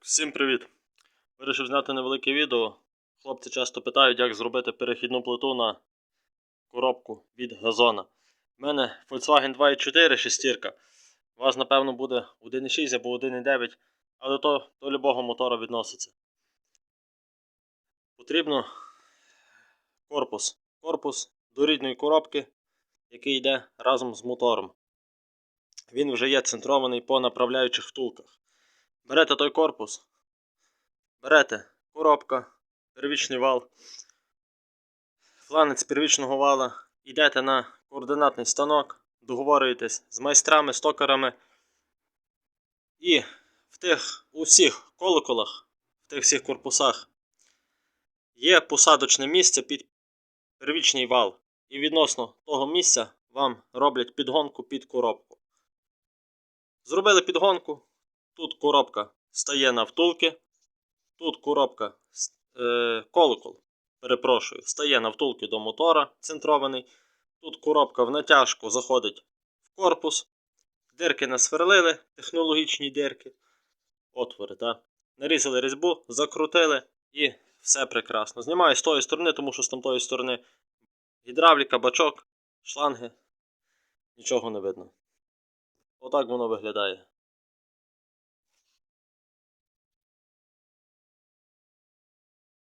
Всім привіт! Вирішив зняти невелике відео. Хлопці часто питають, як зробити перехідну плиту на коробку від газона. У мене Volkswagen 2.4 шестірка. У вас, напевно, буде 1.6 або 1.9, але то до любого мотора відноситься. Потрібно корпус. Корпус до рідної коробки, який йде разом з мотором. Він вже є центрований по направляючих втулках. Берете той корпус, берете коробка, первічний вал, фланець первічного вала, йдете на координатний станок, договорюєтесь з майстрами, стокерами. І в тих усіх колоколах, в тих всіх корпусах є посадочне місце під первічний вал. І відносно того місця вам роблять підгонку під коробку. Зробили підгонку. Тут коробка стає на втулки. Тут коробка е, колокол, перепрошую, стає на втулки до мотора центрований. Тут коробка в натяжку заходить в корпус. Дирки насверлили, технологічні дирки. Отвори, так. Нарізали різьбу, закрутили і все прекрасно. Знімаю з тої сторони, тому що з тамтої сторони гідравліка, бачок, шланги. Нічого не видно. Отак воно виглядає.